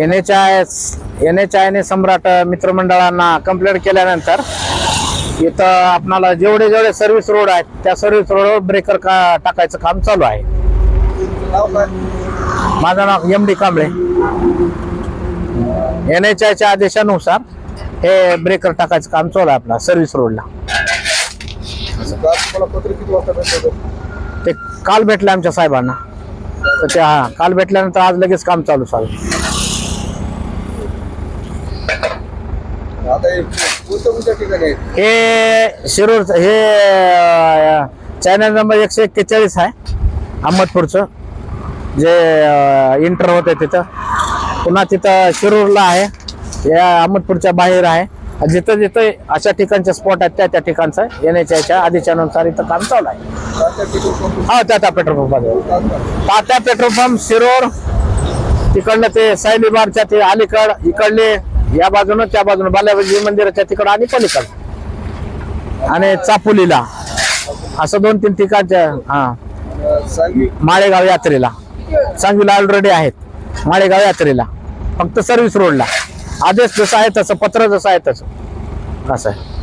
N H I N H आयने सम्राट मित्रमंडळांना complaint केल्यानंतर इथं आपणाला जेवढे जेवढे सर्व्हिस रोड आहेत त्या सर्व्हिस रोडवर ब्रेकर का टाकायचं काम चालू आहे. माझं नाव M D Kamble. N H आयच्या आदेशानुसार हे ब्रेकर टाकायचं काम चालू आहे आपला सर्व्हिस रोडला भेटलं ते काल भेटले आमच्या साहेबांना. तर त्या काल भेटल्यानंतर आज लगेच काम चालू चालू आता हे कोणत्या कोणत्या ठिकाणी आहे? हे शिरूर हे चॅनल नंबर एकशे एक्केचाळीस आहे अहमदपूरचं. जे इंटर होते तिथं. पुन्हा तिथं शिरूरला आहे. या अहमदपूरच्या बाहेर आहे. जिथं जिथं अशा ठिकाणचे स्पॉट आहेत त्या त्या ठिकाणचं एन एच आयच्या आदेशानुसार इथं काम चालू आहे. Tatya petrol pump. हा त्या त्या petrol Tatya. Tatya petrol pump Shiror तिकडनं ते सायलीबारच्या ते अलीकड इकडले या बाजूनं त्या बाजूनं बालाजी मंदिराच्या तिकडं आणि पलीकड. आणि चापोलीला. असं दोन तीन ठिकाणच्या हा. माळेगाव यात्रेला. सांगवीला ऑलरेडी आहेत. माळेगाव यात्रेला. फक्त सर्व्हिस रोडला आदेश जसं आहे तसं पत्र जसं आहे तसं. असं आहे.